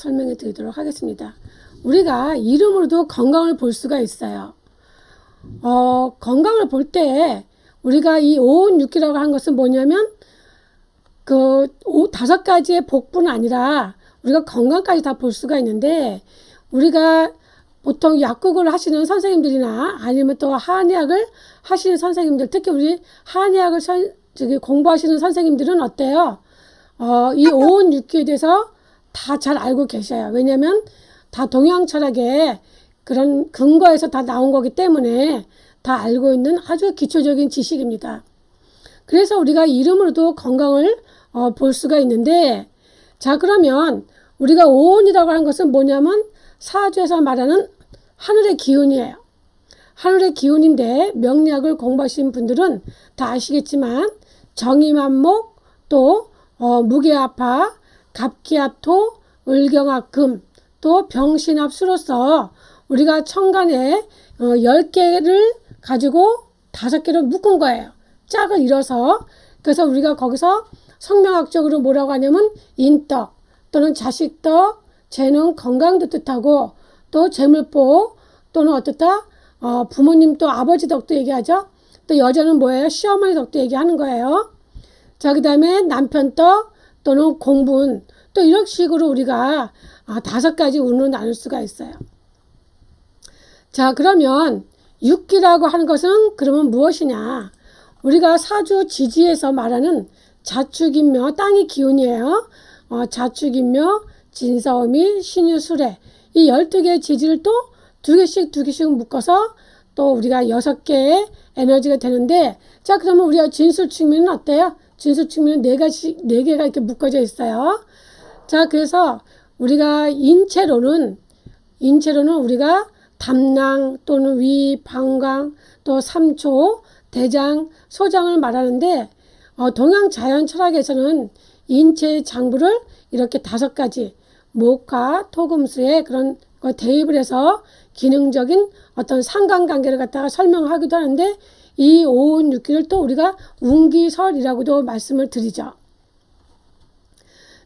설명해 드리도록 하겠습니다. 우리가 이름으로도 건강을 볼 수가 있어요. 어, 건강을 볼 때 우리가 이 오온육기라고 하는 것은 뭐냐면 그 오, 다섯 가지의 복뿐 아니라 우리가 건강까지 다 볼 수가 있는데 우리가 보통 약국을 하시는 선생님들이나 아니면 또 한의학을 하시는 선생님들 특히 우리 한의학을 선, 저기 공부하시는 선생님들은 어때요? 어, 이 오온육기에 대해서 다 잘 알고 계셔요. 왜냐하면 다 동양 철학의 그런 근거에서 다 나온 거기 때문에 다 알고 있는 아주 기초적인 지식입니다. 그래서 우리가 이름으로도 건강을 어, 볼 수가 있는데 자 그러면 우리가 오온이라고 하는 것은 뭐냐면 사주에서 말하는 하늘의 기운이에요. 하늘의 기운인데 명리학을 공부하신 분들은 다 아시겠지만 정의만목 또 어, 무게아파 갑기압토 을경합금 또 병신합수로서 우리가 천간에 어, 10개를 가지고 다섯 개로 묶은 거예요. 짝을 이뤄서 그래서 우리가 거기서 성명학적으로 뭐라고 하냐면 인덕 또는 자식덕 재능 건강도 뜻하고 또 재물복 또는 어떻다 어, 부모님 또 아버지 덕도 얘기하죠. 또 여자는 뭐예요? 시어머니 덕도 얘기하는 거예요. 자, 그 다음에 남편 덕 또는 공분 또 이런 식으로 우리가 아, 다섯 가지 운으로 나눌 수가 있어요. 자, 그러면 육기라고 하는 것은 그러면 무엇이냐? 우리가 사주 지지에서 말하는 자축인묘 땅의 기운이에요. 어, 자축인묘 진사오미 신유수레 이 열두 개의 지지를 또 두 개씩 두 개씩 묶어서 또 우리가 여섯 개의 에너지가 되는데 자 그러면 우리가 진술 측면은 어때요? 진술 측면은 네 가지 네 개가 이렇게 묶어져 있어요. 자 그래서 우리가 인체로는 인체로는 우리가 담낭 또는 위, 방광, 또 삼초, 대장, 소장을 말하는데 어, 동양 자연 철학에서는 인체 장부를 이렇게 다섯 가지 목화, 토금수의 그런 거 대입을 해서 기능적인 어떤 상관관계를 갖다가 설명하기도 하는데 이 오운 육기를 또 우리가 운기설이라고도 말씀을 드리죠.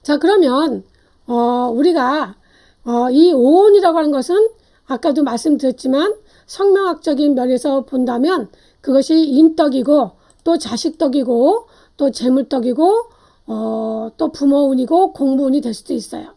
자 그러면 어, 우리가 어, 이 오온이라고 하는 것은 아까도 말씀드렸지만 성명학적인 면에서 본다면 그것이 인덕이고 또 자식덕이고 또 재물덕이고 어, 또 부모운이고 공부운이 될 수도 있어요.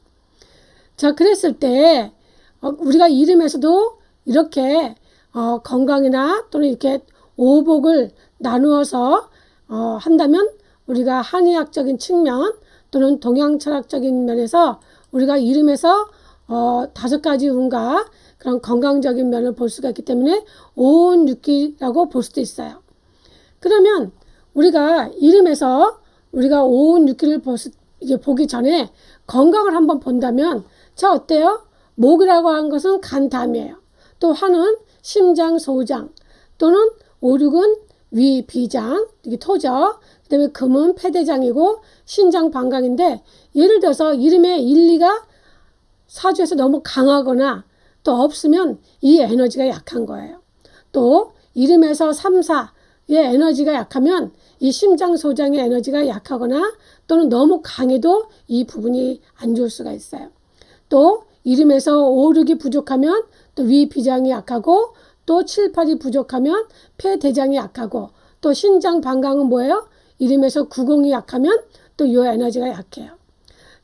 자 그랬을 때 어, 우리가 이름에서도 이렇게 어, 건강이나 또는 이렇게 오복을 나누어서 어, 한다면 우리가 한의학적인 측면 또는 동양 철학적인 면에서 우리가 이름에서 어, 다섯 가지 운과 그런 건강적인 면을 볼 수가 있기 때문에 오운육기라고 볼 수도 있어요. 그러면 우리가 이름에서 우리가 오운육기를 보기 전에 건강을 한번 본다면 자 어때요? 목이라고 하는 것은 간 담이에요. 또 화는 심장, 소장 또는 오륙은 위, 비장, 이게 토죠. 그 다음에 금은 폐대장이고 신장, 방광인데 예를 들어서 이름의 1, 2가 사주에서 너무 강하거나 또 없으면 이 에너지가 약한 거예요. 또 이름에서 3, 4의 에너지가 약하면 이 심장 소장의 에너지가 약하거나 또는 너무 강해도 이 부분이 안 좋을 수가 있어요. 또 이름에서 5, 6이 부족하면 또 위 비장이 약하고 또 7, 8이 부족하면 폐 대장이 약하고 또 신장 방광은 뭐예요? 이름에서 90이 약하면 또이 에너지가 약해요.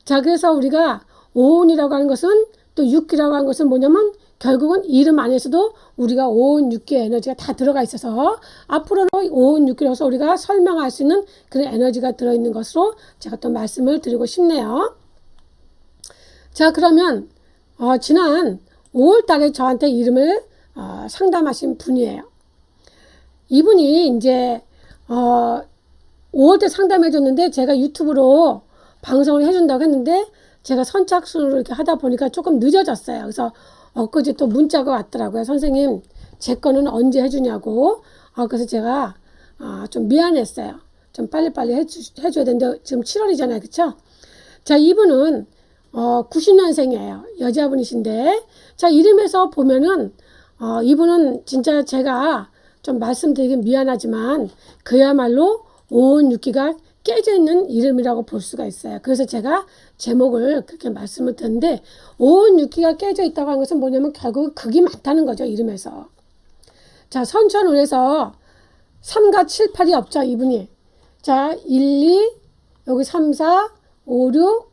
자 그래서 우리가 오온이라고 하는 것은 또 육기라고 하는 것은 뭐냐면 결국은 이름 안에서도 우리가 오온 육기 에너지가 다 들어가 있어서 앞으로는 오온 육기로서 우리가 설명할 수 있는 그런 에너지가 들어있는 것으로 제가 또 말씀을 드리고 싶네요. 자 그러면 어, 지난 5월 달에 저한테 이름을 어, 상담하신 분이에요. 이분이 이제 어, 5월 때 상담해 줬는데 제가 유튜브로 방송을 해준다고 했는데 제가 선착순으로 이렇게 하다 보니까 조금 늦어졌어요. 그래서 엊그제 또 문자가 왔더라고요. 선생님, 제 거는 언제 해주냐고. 아, 그래서 제가 아, 좀 미안했어요. 좀 빨리빨리 해주, 해줘야 되는데 지금 7월이잖아요. 그쵸? 자, 이분은 어, 90년생이에요. 여자분이신데. 자, 이름에서 보면은 어, 이분은 진짜 제가 좀 말씀드리긴 미안하지만 그야말로 오온 육기가 깨져 있는 이름이라고 볼 수가 있어요. 그래서 제가 제목을 그렇게 말씀을 드렸는데 5운 6기가 깨져 있다고 하는 것은 뭐냐면 결국 극이 많다는 거죠. 이름에서. 자, 선천운에서 3과 7, 8이 없죠. 이분이. 자, 1, 2, 여기 3, 4, 5, 6,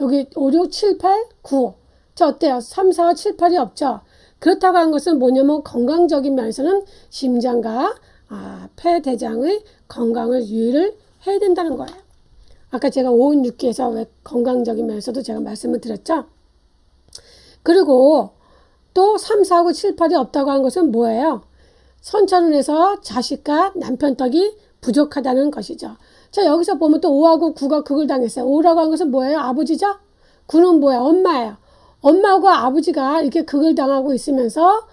여기 5, 6, 7, 8, 9. 자, 어때요? 3, 4, 7, 8이 없죠. 그렇다고 한 것은 뭐냐면 건강적인 면에서는 심장과 아, 폐, 대장의 건강을 유의를 해야 된다는 거예요. 아까 제가 5운 6기에서 왜 건강적인 면에서도 제가 말씀을 드렸죠. 그리고 또 3, 4, 9, 7, 8이 없다고 한 것은 뭐예요? 선천운에서 자식과 남편 덕이 부족하다는 것이죠. 자, 여기서 보면 또 5하고 9가 극을 당했어요. 5라고 한 것은 뭐예요? 아버지죠? 9는 뭐예요? 엄마예요. 엄마하고 아버지가 이렇게 극을 당하고 있으면서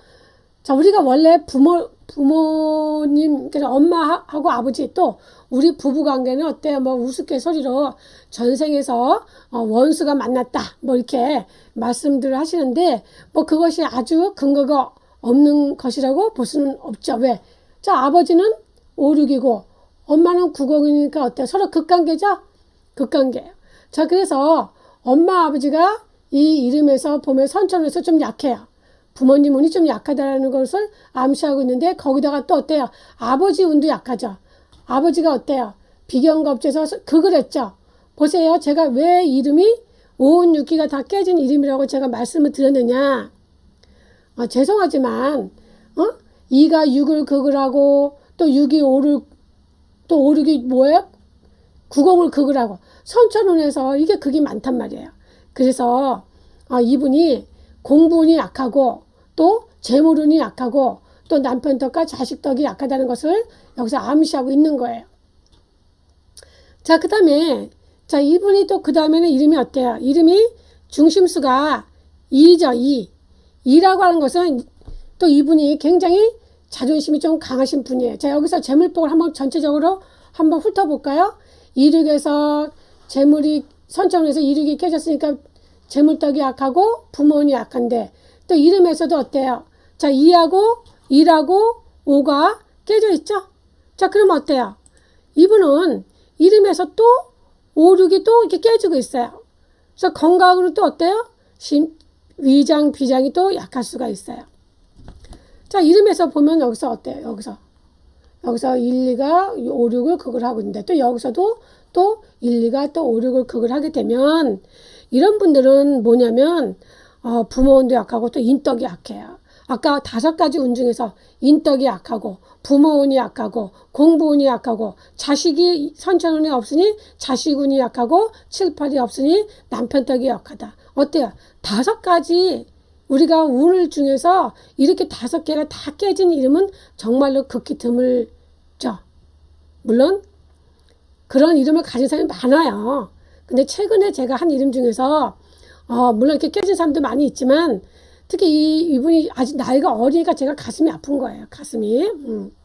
자, 우리가 원래 부모, 부모님, 그러니까 엄마하고 아버지 또 우리 부부 관계는 어때요? 뭐 우스갯소리로 전생에서 어, 원수가 만났다. 뭐 이렇게 말씀들을 하시는데 뭐 그것이 아주 근거가 없는 것이라고 볼 수는 없죠. 왜? 자, 아버지는 5, 6이고 엄마는 90이니까 어때요? 서로 극관계죠? 극관계예요. 자, 그래서 엄마, 아버지가 이 이름에서 보면 선천에서 좀 약해요. 부모님 운이 좀 약하다라는 것을 암시하고 있는데 거기다가 또 어때요? 아버지 운도 약하죠. 아버지가 어때요? 비경겁제에서 극을 했죠. 보세요. 제가 왜 이름이 오은 육기가 다 깨진 이름이라고 제가 말씀을 드렸느냐. 아, 죄송하지만 어? 2가 6을 극을 하고 또 6이 5를 또 5, 6이 뭐예요? 90을 극을 하고 선천운에서 이게 극이 많단 말이에요. 그래서 아, 이분이 공부운이 약하고 또 재물운이 약하고 또 남편 덕과 자식 덕이 약하다는 것을 여기서 암시하고 있는 거예요. 자, 그 다음에 자, 이분이 또 그 다음에는 이름이 어때요? 이름이 중심수가 2죠, 2. 2라고 하는 것은 또 이분이 굉장히 자존심이 좀 강하신 분이에요. 자, 여기서 재물복을 한번 전체적으로 한번 훑어볼까요? 이륙에서 재물이 선천에서 이륙이 깨졌으니까 재물떡이 약하고 부모원이 약한데 또 이름에서도 어때요? 자, 2하고 1하고 5가 깨져 있죠? 자, 그럼 어때요? 이분은 이름에서 또 5, 6이 또 이렇게 깨지고 있어요. 그래서 건강으로 또 어때요? 심, 위장, 비장이 또 약할 수가 있어요. 자, 이름에서 보면 여기서 어때요? 여기서. 여기서 1, 2가 5, 6을 극을 하고 있는데 또 여기서도 또 1, 2가 또 5, 6을 극을 하게 되면 이런 분들은 뭐냐면 어, 부모운도 약하고 또 인덕이 약해요. 아까 다섯 가지 운 중에서 인덕이 약하고 부모운이 약하고 공부운이 약하고 자식이 선천운이 없으니 자식운이 약하고 칠팔이 없으니 남편 덕이 약하다. 어때요? 다섯 가지 우리가 운을 중에서 이렇게 다섯 개가 다 깨진 이름은 정말로 극히 드물죠. 물론 그런 이름을 가진 사람이 많아요. 근데 최근에 제가 한 이름 중에서 어, 물론 이렇게 깨진 사람도 많이 있지만 특히 이 이분이 아직 나이가 어리니까 제가 가슴이 아픈 거예요. 가슴이. 음.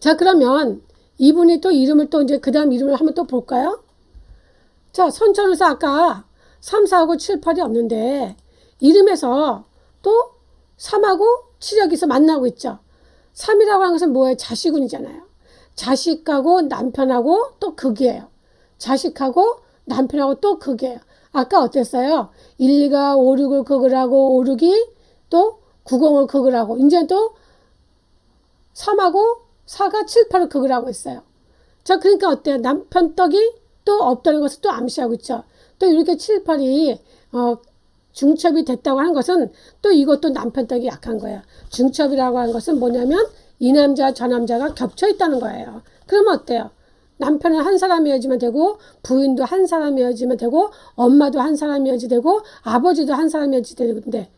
자 그러면 이분이 또 이름을 또 이제 그 다음 이름을 한번 또 볼까요? 자 선천에서 아까 3, 4하고 7, 8이 없는데 이름에서 또 3하고 7이 여기서 만나고 있죠. 3이라고 하는 것은 뭐예요? 자식운이잖아요. 자식하고 남편하고 또 극이에요. 자식하고 남편하고 또 극이에요. 아까 어땠어요? 1, 2가 5, 6을 극을 하고 5, 6이 또 90을 극을 하고 이제 또 3하고 4가 7, 8을 극을 하고 있어요. 자 그러니까 어때요? 남편 떡이 또 없다는 것을 또 암시하고 있죠. 또 이렇게 7, 8이 어, 중첩이 됐다고 하는 것은 또 이것도 남편 떡이 약한 거예요. 중첩이라고 하는 것은 뭐냐면 이 남자 저 남자가 겹쳐 있다는 거예요. 그러면 어때요? 남편은 한 사람이어야지만 되고 부인도 한 사람이어야지만 되고 엄마도 한 사람이어야지 되고 아버지도 한 사람이어야지 되는데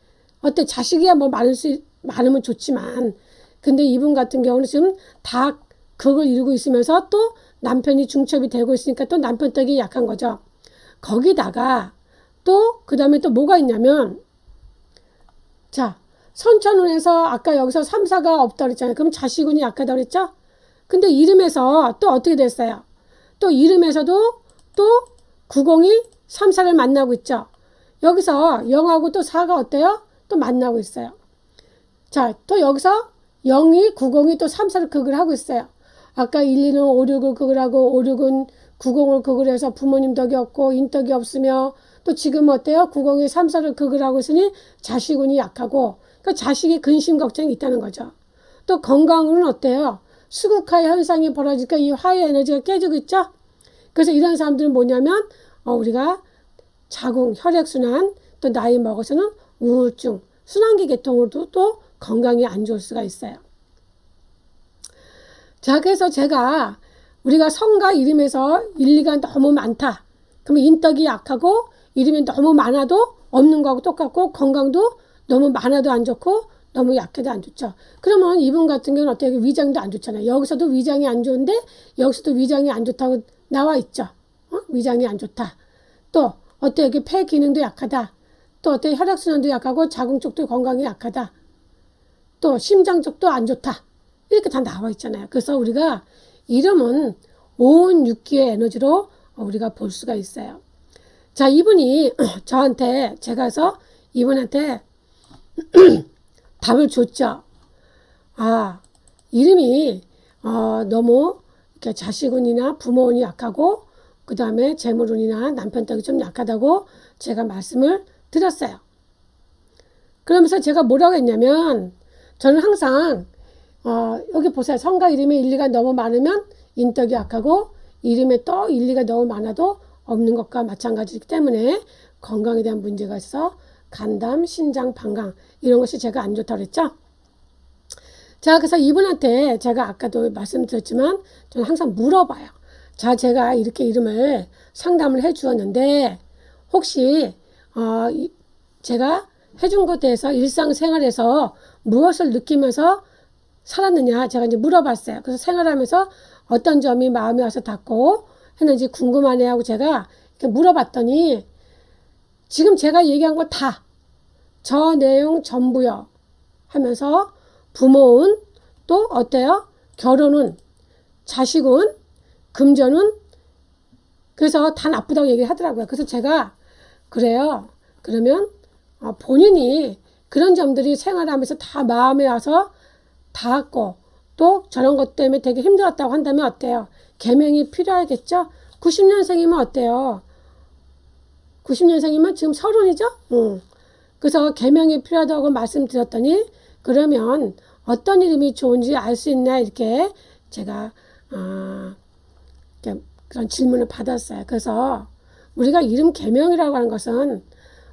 어때 자식이야 뭐 많을 수 많으면 좋지만 근데 이분 같은 경우는 지금 다 그걸 이루고 있으면서 또 남편이 중첩이 되고 있으니까 또 남편 떡이 약한 거죠. 거기다가 또 그 다음에 또 뭐가 있냐면 자 선천운에서 아까 여기서 3, 4가 없다 그랬잖아요. 그럼 자식운이 약하다 그랬죠? 근데 이름에서 또 어떻게 됐어요? 또 이름에서도 또 90이 3, 4를 만나고 있죠. 여기서 0하고 또 4가 어때요? 또 만나고 있어요. 자, 또 여기서 0이 90이 또 3, 4를 극을 하고 있어요. 아까 1, 2는 5, 6을 극을 하고 5, 6은 90을 극을 해서 부모님 덕이 없고 인덕이 없으며 또 지금 어때요? 90이 3, 4를 극을 하고 있으니 자식운이 약하고 그러니까 자식의 근심 걱정이 있다는 거죠. 또 건강은 어때요? 수국화의 현상이 벌어지니까 이 화의 에너지가 깨지고 있죠? 그래서 이런 사람들은 뭐냐면 어, 우리가 자궁, 혈액순환, 또 나이 먹어서는 우울증, 순환기 계통으로도 또 건강이 안 좋을 수가 있어요. 자, 그래서 제가 우리가 성과 이름에서 일리가 너무 많다. 그러면 인덕이 약하고 이름이 너무 많아도 없는 거하고 똑같고 건강도 너무 많아도 안 좋고 너무 약해도 안 좋죠. 그러면 이분 같은 경우는 어떻게 위장도 안 좋잖아요. 여기서도 위장이 안 좋은데 여기서도 위장이 안 좋다고 나와 있죠. 어? 위장이 안 좋다. 또 어때 폐 기능도 약하다. 또 어때 혈액순환도 약하고 자궁 쪽도 건강이 약하다. 또 심장 쪽도 안 좋다. 이렇게 다 나와 있잖아요. 그래서 우리가 이름은 온 육기의 에너지로 우리가 볼 수가 있어요. 자, 이분이 저한테 제가 서 이분한테 답을 줬죠. 아, 이름이 어, 너무 이렇게 자식운이나 부모운이 약하고 그 다음에 재물운이나 남편 덕이 좀 약하다고 제가 말씀을 드렸어요. 그러면서 제가 뭐라고 했냐면 저는 항상 어, 여기 보세요. 성가 이름에 일리가 너무 많으면 인덕이 약하고 이름에 또 일리가 너무 많아도 없는 것과 마찬가지이기 때문에 건강에 대한 문제가 있어 간담, 신장, 방광 이런 것이 제가 안 좋다고 그랬죠. 자, 그래서 이분한테 제가 아까도 말씀드렸지만 저는 항상 물어봐요. 자, 제가 이렇게 이름을 상담을 해 주었는데 혹시 어, 이, 제가 해준 것에 대해서 일상생활에서 무엇을 느끼면서 살았느냐 제가 이제 물어봤어요. 그래서 생활하면서 어떤 점이 마음에 와서 닿고 했는지 궁금하네 하고 제가 물어봤더니 지금 제가 얘기한 거 다 저 내용 전부요 하면서 부모운 또 어때요? 결혼은 자식은 금전은 그래서 다 나쁘다고 얘기를 하더라고요. 그래서 제가 그래요. 그러면 어, 본인이 그런 점들이 생활하면서 다 마음에 와서 닿았고 또 저런 것 때문에 되게 힘들었다고 한다면 어때요? 개명이 필요하겠죠? 90년생이면 어때요? 90년생이면 지금 서른이죠? 응. 그래서 개명이 필요하다고 말씀드렸더니 그러면 어떤 이름이 좋은지 알 수 있나 이렇게 제가 아, 이렇게 그런 질문을 받았어요. 그래서 우리가 이름 개명이라고 하는 것은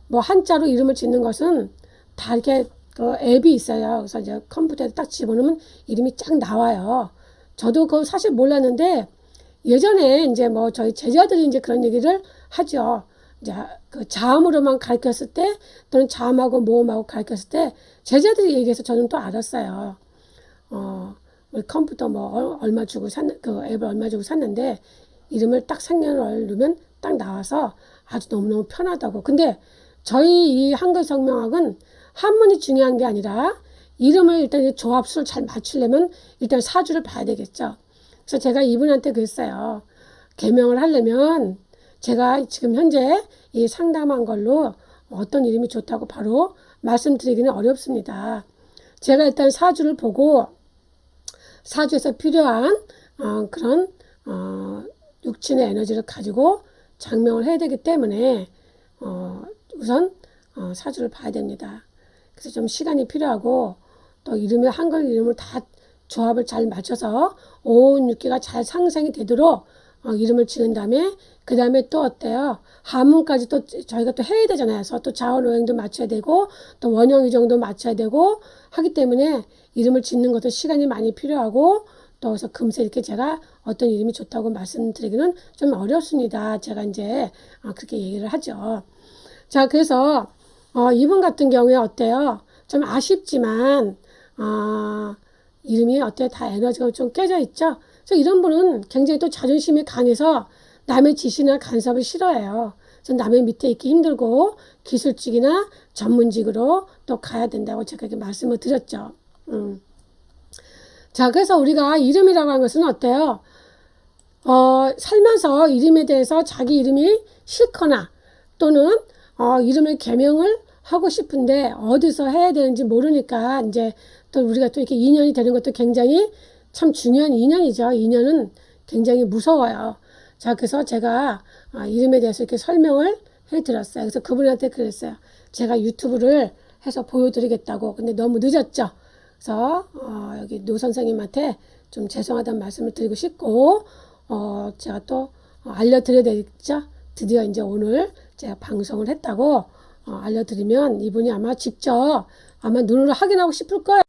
뭐 한자로 이름을 짓는 것은 다 이렇게 그 앱이 있어요. 그래서 이제 컴퓨터에 딱 집어넣으면 이름이 쫙 나와요. 저도 그거 사실 몰랐는데 예전에 이제 뭐 저희 제자들이 이제 그런 얘기를 하죠. 이제 그 자음으로만 가르쳤을 때 또는 자음하고 모음하고 가르쳤을 때 제자들이 얘기해서 저는 또 알았어요. 어, 우리 컴퓨터 뭐 얼마 주고 샀는 그 앱을 얼마 주고 샀는데 이름을 딱 생년을 누르면 딱 나와서 아주 너무너무 편하다고. 근데 저희 이 한글 성명학은 한문이 중요한 게 아니라 이름을 일단 조합수를 잘 맞추려면 일단 사주를 봐야 되겠죠. 그래서 제가 이분한테 그랬어요. 개명을 하려면 제가 지금 현재 이 상담한 걸로 어떤 이름이 좋다고 바로 말씀드리기는 어렵습니다. 제가 일단 사주를 보고 사주에서 필요한 어, 그런 어, 육친의 에너지를 가지고 장명을 해야 되기 때문에 어, 우선 어, 사주를 봐야 됩니다. 그래서 좀 시간이 필요하고 또 이름을 한글 이름을 다 조합을 잘 맞춰서 온 육기가 잘 상생이 되도록 어, 이름을 지은 다음에 그 다음에 또 어때요? 한문까지 또 저희가 또 해야 되잖아요. 그래서 또 자원오행도 맞춰야 되고 또 원형 유정도 맞춰야 되고 하기 때문에 이름을 짓는 것도 시간이 많이 필요하고 또 그래서 금세 이렇게 제가 어떤 이름이 좋다고 말씀드리기는 좀 어렵습니다. 제가 이제 어, 그렇게 얘기를 하죠. 자, 그래서 어, 이분 같은 경우에 어때요? 좀 아쉽지만 어, 이름이 어때요? 다 에너지가 좀 깨져 있죠? 그래서 이런 분은 굉장히 또 자존심이 강해서 남의 지시나 간섭을 싫어해요. 그래서 남의 밑에 있기 힘들고 기술직이나 전문직으로 또 가야 된다고 제가 이렇게 말씀을 드렸죠. 음. 자, 그래서 우리가 이름이라고 하는 것은 어때요? 어, 살면서 이름에 대해서 자기 이름이 싫거나 또는 어, 이름을 개명을 하고 싶은데 어디서 해야 되는지 모르니까 이제 또 우리가 또 이렇게 인연이 되는 것도 굉장히 참 중요한 인연이죠. 인연은 굉장히 무서워요. 자, 그래서 제가 아, 이름에 대해서 이렇게 설명을 해드렸어요. 그래서 그분한테 그랬어요. 제가 유튜브를 해서 보여드리겠다고. 근데 너무 늦었죠. 그래서 어, 여기 노 선생님한테 좀 죄송하다는 말씀을 드리고 싶고 어, 제가 또 어, 알려드려야 되겠죠. 드디어 이제 오늘 제가 방송을 했다고 어, 알려드리면 이분이 아마 직접 아마 눈으로 확인하고 싶을 거예요.